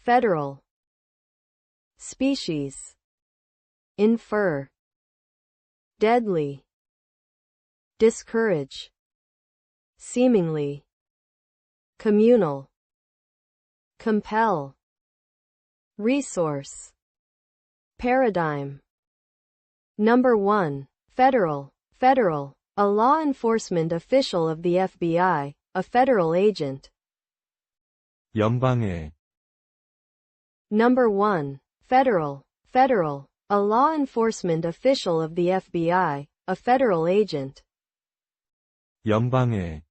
federal, species, infer, deadly, discourage, seemingly, communal, compel, resource, paradigm. Number 1. Federal, federal, a law enforcement official of the FBI, a federal agent. 연방의, Number 1. Federal, federal, a law enforcement official of the FBI, a federal agent. 연방의,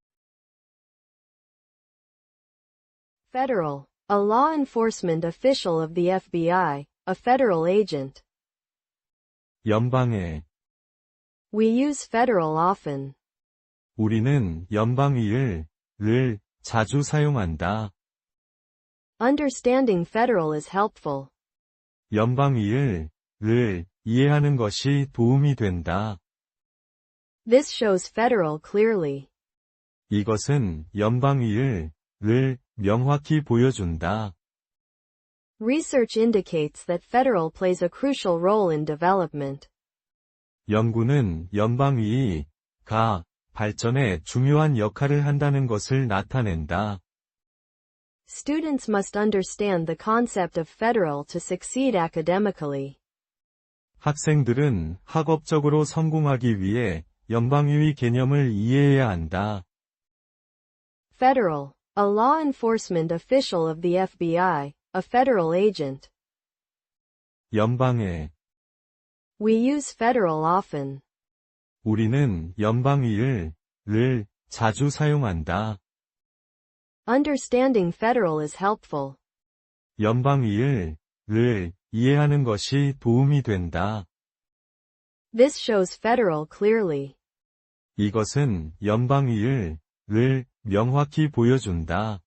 Federal, a law enforcement official of the FBI, a federal agent. 연방의, We use federal often. 우리는 연방의를, 를, 자주 사용한다. Understanding federal is helpful. 연방의를, 를, 이해하는 것이 도움이 된다. This shows federal clearly. 이것은 연방의를, 를, 명확히 보여준다. Research indicates that federal plays a crucial role in development. 연구는 연방의이, 가, 발전에 중요한 역할을 한다는 것을 나타낸다. Students must understand the concept of federal to succeed academically. 학생들은 학업적으로 성공하기 위해 연방의의 개념을 이해해야 한다. Federal, a law enforcement official of the FBI, a federal agent. 연방의, We use federal often. 우리는 연방의를, 를, 자주 사용한다. Understanding federal is helpful. 연방의를, 를, 이해하는 것이 도움이 된다. This shows federal clearly. 이것은 연방의를, 를, 명확히 보여준다.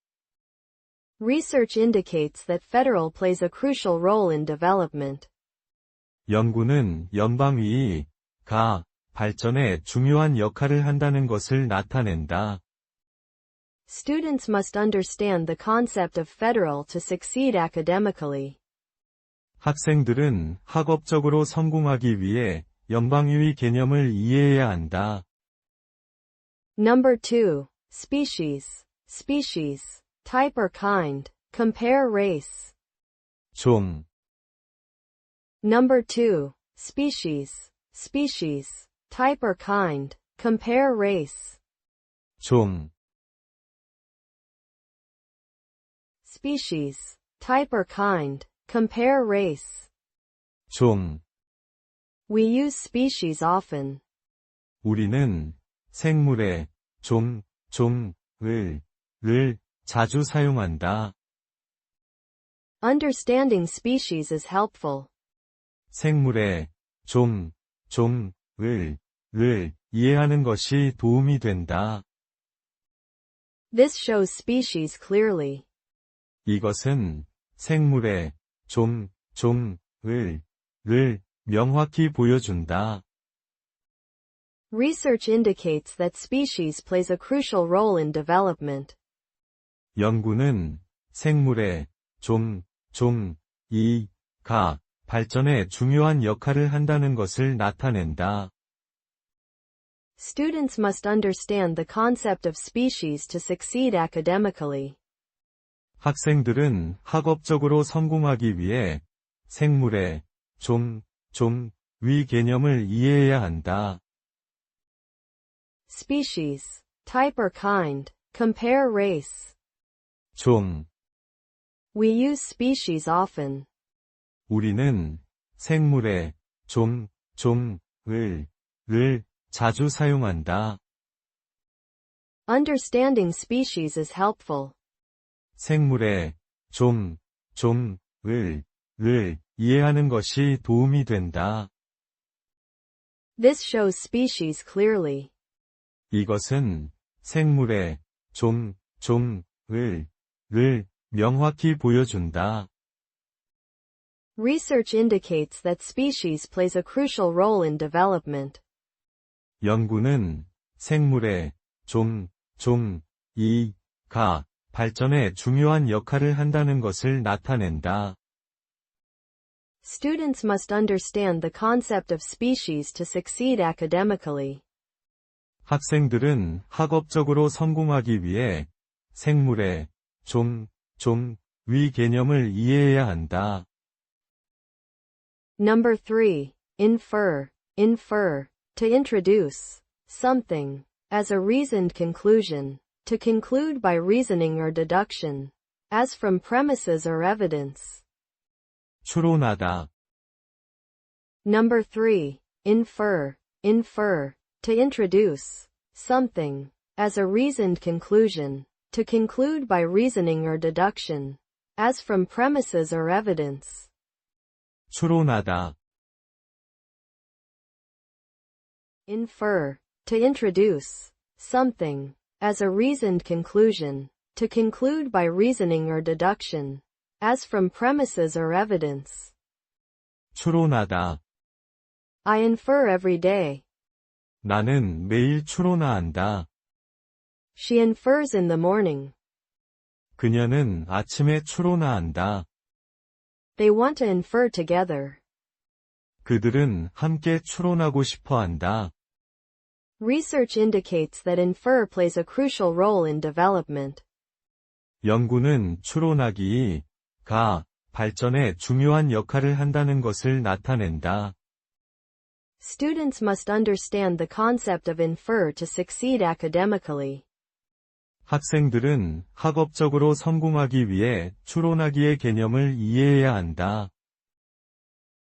Research indicates that federal plays a crucial role in development. 연구는 연방의이, 가, 발전에 중요한 역할을 한다는 것을 나타낸다. Students must understand the concept of federal to succeed academically. 학생들은 학업적으로 성공하기 위해 연방의의 개념을 이해해야 한다. Number 2. Species. Species. Type or kind. Compare race. 종, Number 2. Species. Species. Type or kind. Compare race. 종, Species. Type or kind. Compare race. 종. We use species often. 우리는 생물의 종, 종을, 를 자주 사용한다. Understanding species is helpful. 생물의 종, 종을, 를 이해하는 것이 도움이 된다. This shows species clearly. 이것은 생물의 종, 종을, 를 명확히 보여준다. Research indicates that species plays a crucial role in development. 연구는 생물의 종, 종, 이, 가, 발전에 중요한 역할을 한다는 것을 나타낸다. Students must understand the concept of species to succeed academically. 학생들은 학업적으로 성공하기 위해 생물의 종, 종, 위 개념을 이해해야 한다. Species. Type or kind. Compare race. 종, We use species often. 우리는 생물의 종, 종을, 를 자주 사용한다. Understanding species is helpful. 생물의 종, 종을, 를 이해하는 것이 도움이 된다. This shows species clearly. 이것은 생물의 종, 종을, 를 명확히 보여준다. Research indicates that species plays a crucial role in development. 연구는 생물의 종, 종, 이, 가, 발전에 중요한 역할을 한다는 것을 나타낸다. Students must understand the concept of species to succeed academically. 학생들은 학업적으로 성공하기 위해 생물의 종, 종, 위 개념을 이해해야 한다. Number 3. Infer. Infer. To introduce something as a reasoned conclusion. To conclude by reasoning or deduction. As from premises or evidence. 추론하다, Number 3. Infer. Infer. To introduce something as a reasoned conclusion. To conclude by reasoning or deduction. As from premises or evidence. 추론하다, Infer. To introduce something as a reasoned conclusion. To conclude by reasoning or deduction. As from premises or evidence. 추론하다. I infer every day. 나는 매일 추론화한다. She infers in the morning. 그녀는 아침에 추론화한다. They want to infer together. 그들은 함께 추론하고 싶어 한다. Research indicates that infer plays a crucial role in development. 연구는 추론하기, 가, 발전에 중요한 역할을 한다는 것을 나타낸다. Students must understand the concept of infer to succeed academically. 학생들은 학업적으로 성공하기 위해 추론하기의 개념을 이해해야 한다.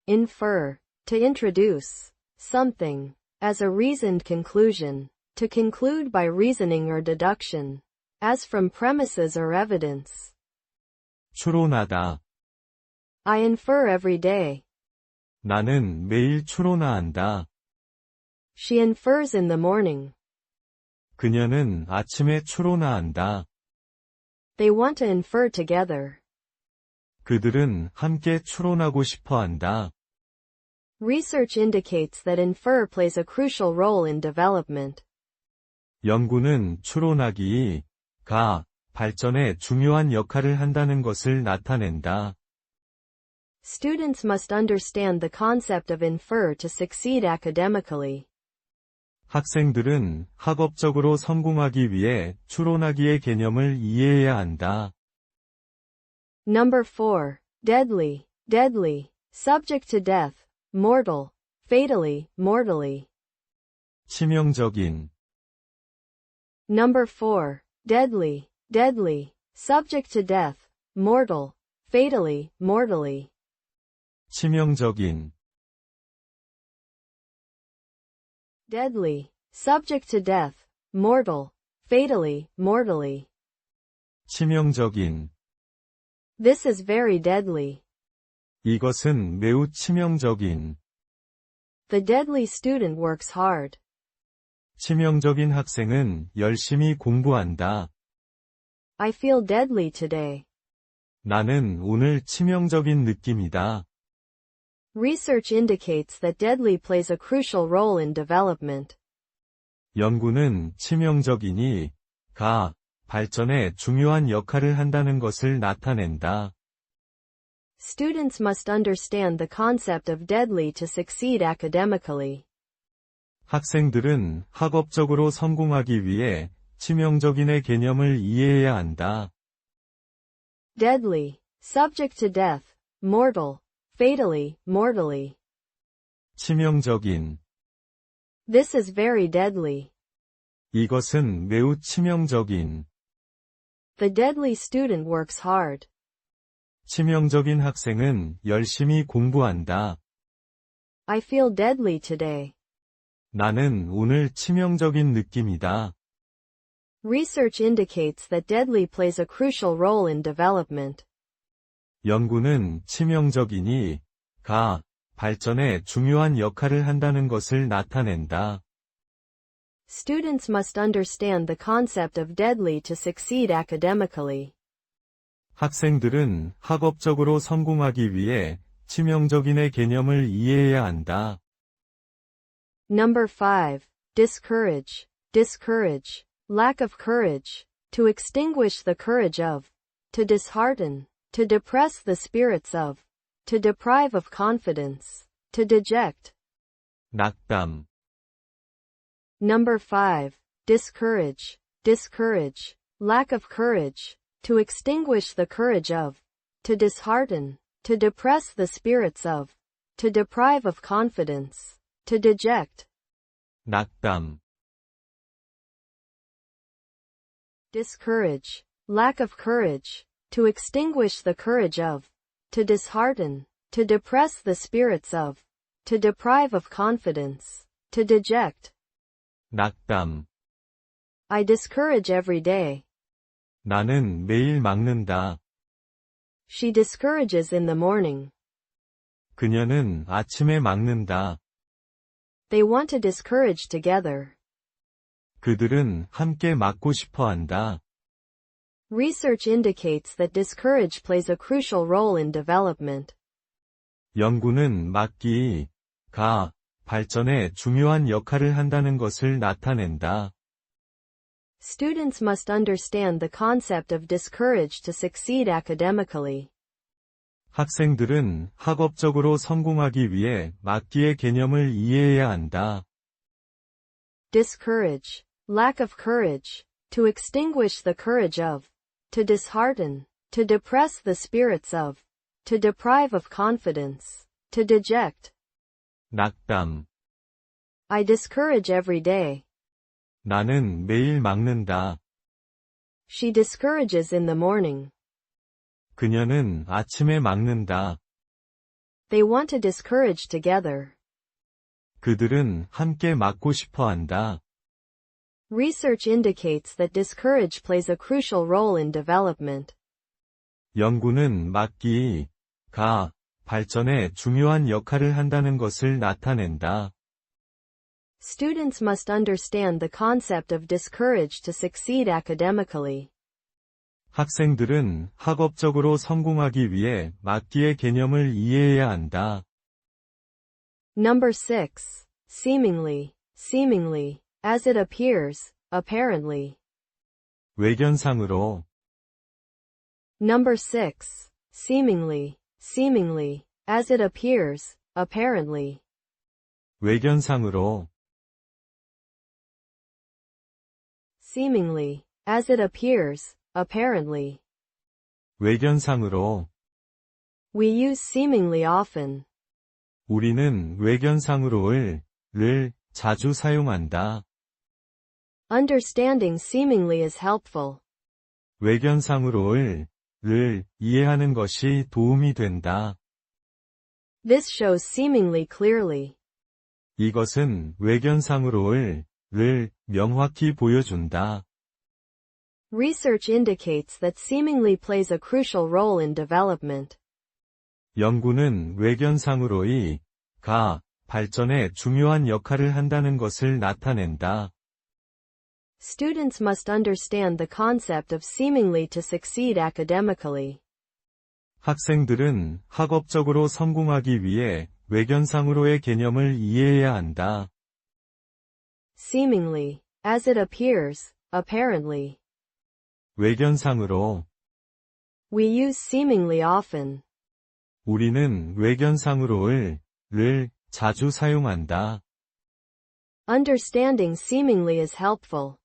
Infer. To introduce something as a reasoned conclusion. To conclude by reasoning or deduction. As from premises or evidence. 추론하다. I infer every day. 나는 매일 추론화한다. She infers in the morning. 그녀는 아침에 추론화한다. They want to infer together. 그들은 함께 추론하고 싶어 한다. Research indicates that infer plays a crucial role in development. 연구는 추론하기, 가, 발전에 중요한 역할을 한다는 것을 나타낸다. Students must understand the concept of infer to succeed academically. 학생들은 학업적으로 성공하기 위해 추론하기의 개념을 이해해야 한다. Number 4. Deadly, deadly, subject to death, mortal, fatally, mortally. 치명적인, Number 4. Deadly, deadly, subject to death, mortal, fatally, mortally. 치명적인, Deadly, subject to death, mortal, fatally, mortally. 치명적인. This is very deadly. 이것은 매우 치명적인, The deadly student works hard. 치명적인 학생은 열심히 공부한다. I feel deadly today. 나는 오늘 치명적인 느낌이다. Research indicates that deadly plays a crucial role in development. 연구는 치명적이니, 가, 발전에 중요한 역할을 한다는 것을 나타낸다. Students must understand the concept of deadly to succeed academically. 학생들은 학업적으로 성공하기 위해 치명적인의 개념을 이해해야 한다. Deadly, subject to death, mortal, fatally, mortally. 치명적인. This is very deadly. 이것은 매우 치명적인. The deadly student works hard. 치명적인 학생은 열심히 공부한다. I feel deadly today. 나는 오늘 치명적인 느낌이다. Research indicates that deadly plays a crucial role in development. 연구는 치명적이니, 가, 발전에 중요한 역할을 한다는 것을 나타낸다. Students must understand the concept of deadly to succeed academically. 학생들은 학업적으로 성공하기 위해 치명적인의 개념을 이해해야 한다. Number 5. Discourage. Discourage. Lack of courage. to extinguish the courage of, to dishearten, to depress the spirits of, to deprive of confidence, to deject. 낙담, Number 5. Discourage, discourage, lack of courage, to extinguish the courage of, to dishearten, to depress the spirits of, to deprive of confidence, to deject. 낙담, discourage, lack of courage, to extinguish the courage of, to dishearten, to depress the spirits of, to deprive of confidence, to deject. 낙담. I discourage every day. 나는 매일 막는다. She discourages in the morning. 그녀는 아침에 막는다. They want to discourage together. 그들은 함께 막고 싶어 한다. Research indicates that discourage plays a crucial role in development. 연구는 막기, 가, 발전에 중요한 역할을 한다는 것을 나타낸다. Students must understand the concept of discourage to succeed academically. 학생들은 학업적으로 성공하기 위해 막기의 개념을 이해해야 한다. discourage, lack of courage, to extinguish the courage of, to dishearten, to depress the spirits of, to deprive of confidence, to deject. 낙담. I discourage every day. 나는 매일 막는다. She discourages in the morning. 그녀는 아침에 막는다. They want to discourage together. 그들은 함께 막고 싶어 한다. Research indicates that discourage plays a crucial role in development. 연구는 막기, 가, 발전에 중요한 역할을 한다는 것을 나타낸다. Students must understand the concept of discourage to succeed academically. 학생들은 학업적으로 성공하기 위해 막기의 개념을 이해해야 한다. Number 6. Seemingly, seemingly, as it appears, apparently. 외견상으로, Number 6. Seemingly, seemingly, as it appears, apparently. 외견상으로, Seemingly, as it appears, apparently. 외견상으로, We use seemingly often. 우리는 외견상으로를, 를, 자주 사용한다. Understanding seemingly is helpful. 외견상으로를, 를, 이해하는 것이 도움이 된다. This shows seemingly clearly. 이것은 외견상으로를, 를, 명확히 보여준다. Research indicates that seemingly plays a crucial role in development. 연구는 외견상으로의, 가, 발전에 중요한 역할을 한다는 것을 나타낸다. Students must understand the concept of seemingly to succeed academically. 학생들은 학업적으로 성공하기 위해 외견상으로의 개념을 이해해야 한다. Seemingly, as it appears, apparently. 외견상으로, We use seemingly often. 우리는 외견상으로를, 를, 자주 사용한다. Understanding seemingly is helpful.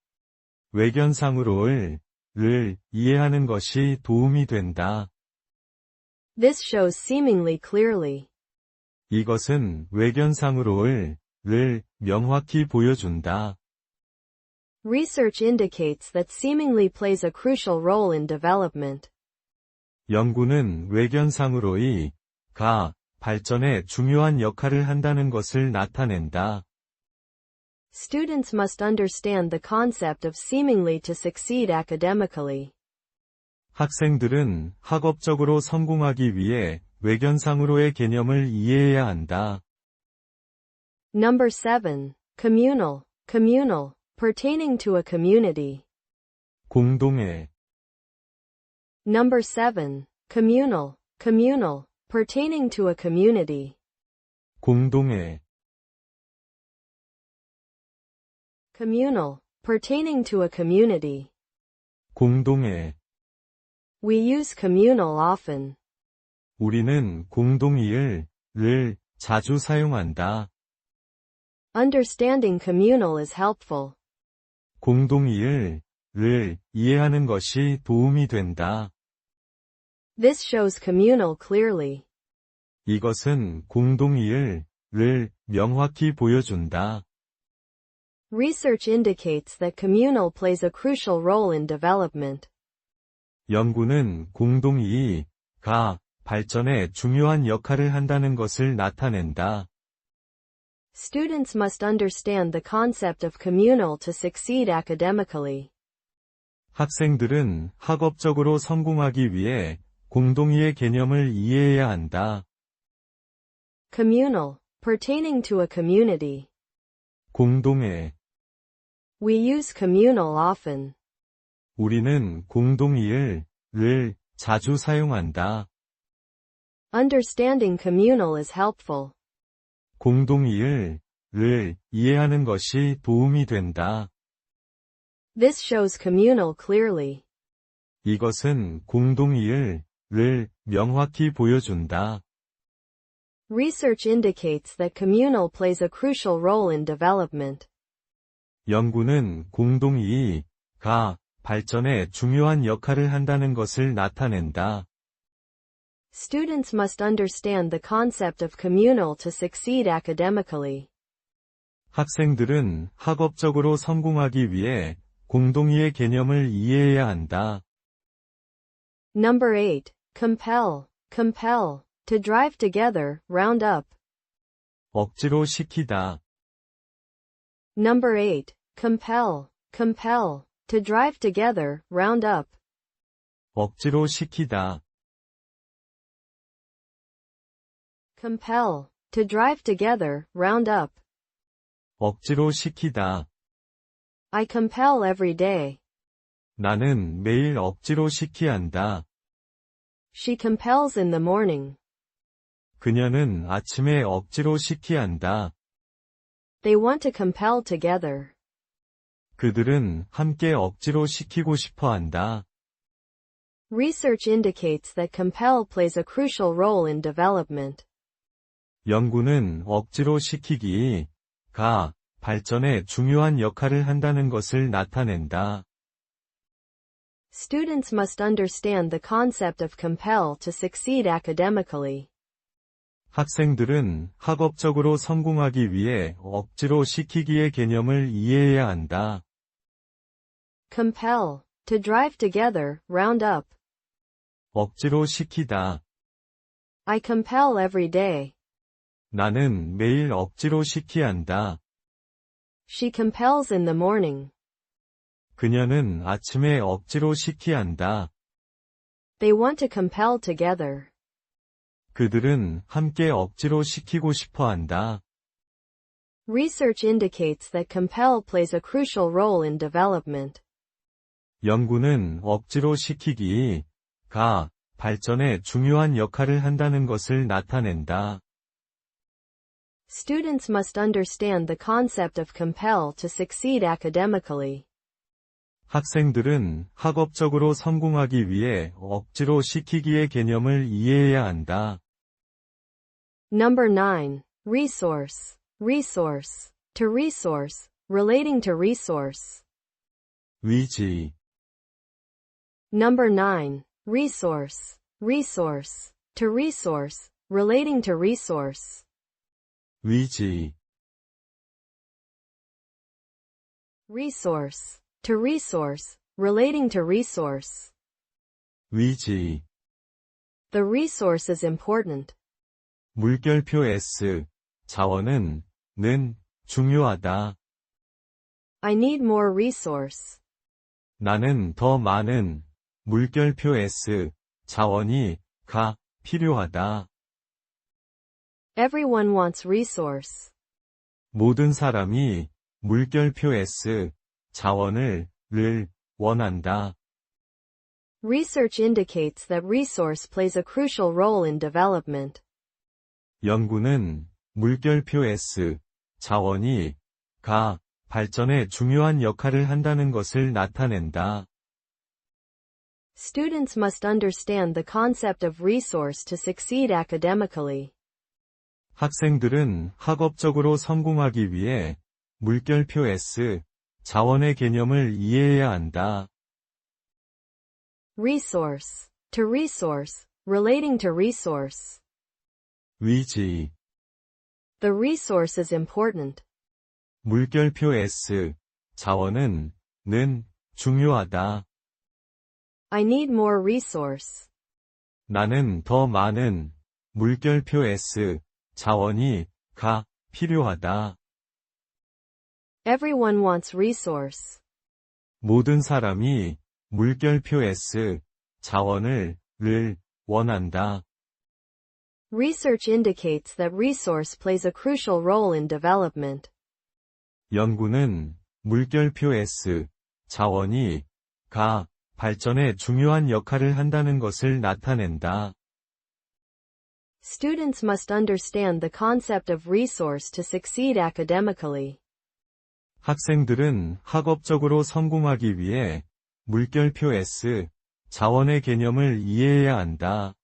외견상으로를, 를, 이해하는 것이 도움이 된다. This shows seemingly clearly. 이것은 외견상으로를, 를, 명확히 보여준다. Research indicates that seemingly plays a crucial role in development. 연구는 외견상으로의, 가, 발전에 중요한 역할을 한다는 것을 나타낸다. Students must understand the concept of seemingly to succeed academically. 학생들은 학업적으로 성공하기 위해 외견상으로의 개념을 이해해야 한다. Number 7. Communal, communal, pertaining to a community. 공동의, Number 7. Communal, communal, pertaining to a community. 공동의, Communal, pertaining to a community. 공동의, We use communal often. 우리는 공동이을, 를 자주 사용한다. Understanding communal is helpful. 공동이을, 를 이해하는 것이 도움이 된다. This shows communal clearly. 이것은 공동이을, 를 명확히 보여준다. Research indicates that communal plays a crucial role in development. 연구는 공동이가 발전에 중요한 역할을 한다는 것을 나타낸다. Students must understand the concept of communal to succeed academically. 학생들은 학업적으로 성공하기 위해 공동이의 개념을 이해해야 한다. Communal, pertaining to a community. 공동의, We use communal often. 우리는 공동이을, 를 자주 사용한다. Understanding communal is helpful. 공동이을, 를 이해하는 것이 도움이 된다. This shows communal clearly. 이것은 공동이을, 를 명확히 보여준다. Research indicates that communal plays a crucial role in development. 연구는 공동이가 발전에 중요한 역할을 한다는 것을 나타낸다. Students must understand the concept of communal to succeed academically. 학생들은 학업적으로 성공하기 위해 공동이의 개념을 이해해야 한다. Number 8. Compel. Compel. To drive together, round up. 억지로 시키다. Number 8. Compel. Compel. To drive together, round up. 억지로 시키다. Compel. To drive together, round up. 억지로 시키다. I compel every day. 나는 매일 억지로 시키한다. She compels in the morning. 그녀는 아침에 억지로 시키한다. They want to compel together. 그들은 함께 억지로 시키고 싶어 한다. Research indicates that compel plays a crucial role in development. 연구는 억지로 시키기 가 발전에 중요한 역할을 한다는 것을 나타낸다. Students must understand the concept of compel to succeed academically. 학생들은 학업적으로 성공하기 위해 억지로 시키기의 개념을 이해해야 한다. Compel. To drive together, round up. 억지로 시키다. I compel every day. 나는 매일 억지로 시키한다. She compels in the morning. 그녀는 아침에 억지로 시키한다. They want to compel together. 그들은 함께 억지로 시키고 싶어 한다. Research indicates that compel plays a crucial role in development. 연구는 억지로 시키기 가 발전에 중요한 역할을 한다는 것을 나타낸다. Students must understand the concept of compel to succeed academically. 학생들은 학업적으로 성공하기 위해 억지로 시키기의 개념을 이해해야 한다. Number 9. Resource. Resource. To resource. Relating to resource. 위지, Number 9. Resource. Resource. To resource. Relating to resource. 위지, Resource. To resource. Relating to resource. 위지. The resource is important. 물결표 S. 자원은, 는, 중요하다. I need more resource. 나는 더 많은, 물결표 S. 자원이, 가, 필요하다. Everyone wants resource. 모든 사람이, 물결표 S. 자원을, 를, 원한다. Research indicates that resource plays a crucial role in development. 연구는, 물결표 S. 자원이, 가, 발전에 중요한 역할을 한다는 것을 나타낸다. Students must understand the concept of resource to succeed academically. 학생들은 학업적으로 성공하기 위해 물결표 S, 자원의 개념을 이해해야 한다. Resource. To resource. Relating to resource. 위지, The resource is important. 물결표 S, 자원은, 는, 중요하다. I need more resource. 나는 더 많은, 물결표 S, 자원이, 가, 필요하다. Everyone wants resource. 모든 사람이, 물결표 S, 자원을, 를, 원한다. Research indicates that resource plays a crucial role in development. 연구는, 물결표 S, 자원이, 가, 발전에 중요한 역할을 한다는 것을 나타낸다. Students must understand the concept of resource to succeed academically. 학생들은 학업적으로 성공하기 위해 물결표 S, 자원의 개념을 이해해야 한다.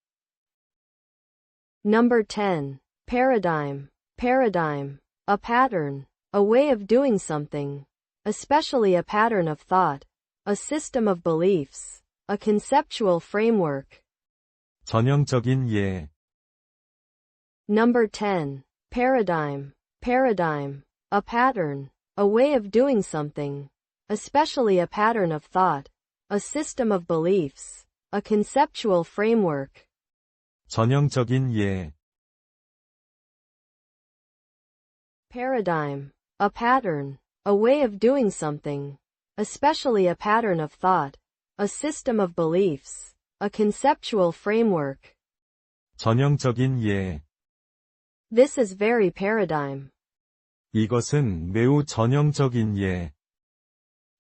Number 10. Paradigm. Paradigm. A pattern. A way of doing something. Especially a pattern of thought. A system of beliefs. A conceptual framework. 전형적인 예, Number 10. Paradigm. Paradigm. A pattern. A way of doing something. Especially a pattern of thought. A system of beliefs. A conceptual framework. 전형적인 예, Paradigm. A pattern. A way of doing something. Especially a pattern of thought. A system of beliefs. A conceptual framework. 전형적인 예. This is very paradigm. 이것은 매우 전형적인 예.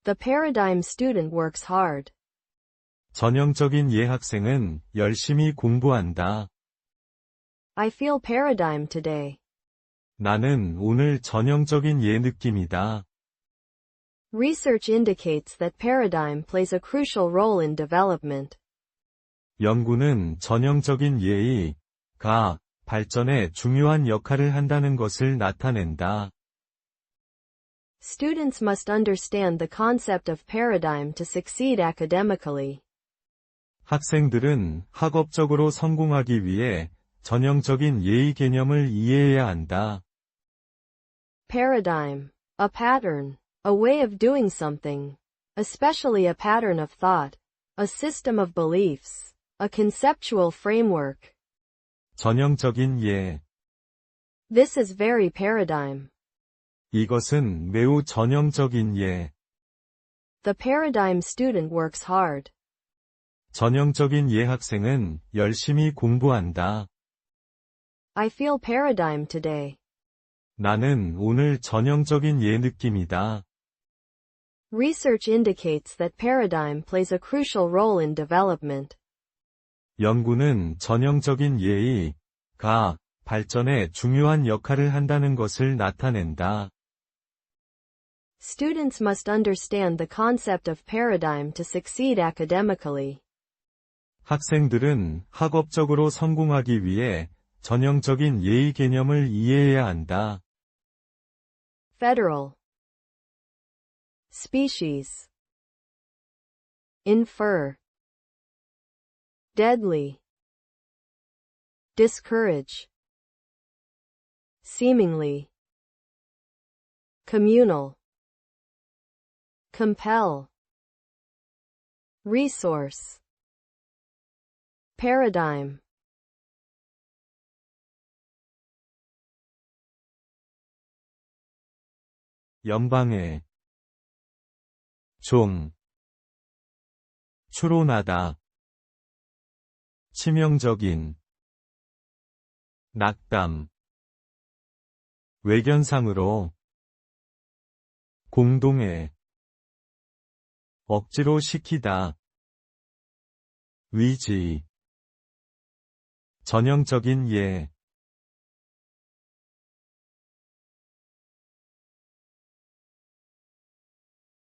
The paradigm student works hard. 전형적인 예 학생은 열심히 공부한다. I feel paradigm today. 나는 오늘 전형적인 예 느낌이다. Research indicates that paradigm plays a crucial role in development. 연구는 전형적인 예의, 가, 발전에 중요한 역할을 한다는 것을 나타낸다. Students must understand the concept of paradigm to succeed academically. 학생들은 학업적으로 성공하기 위해 전형적인 예의 개념을 이해해야 한다. Paradigm. A pattern. A way of doing something. Especially a pattern of thought. A system of beliefs. A conceptual framework. 전형적인 예. This is very paradigm. 이것은 매우 전형적인 예. The paradigm student works hard. 전형적인 예 학생은 열심히 공부한다. I feel paradigm today. 나는 오늘 전형적인 예 느낌이다. Research indicates that paradigm plays a crucial role in development. 연구는 전형적인 예의, 가, 발전에 중요한 역할을 한다는 것을 나타낸다. Students must understand the concept of paradigm to succeed academically. 학생들은 학업적으로 성공하기 위해 전형적인 예의 개념을 이해해야 한다. Federal. Species. Infer. Deadly. Discourage. Seemingly. Communal. Compel. Resource. Paradigm. 연방의 종 추론하다 치명적인 낙담 외견상으로 공동의 억지로 시키다 위지 전형적인 예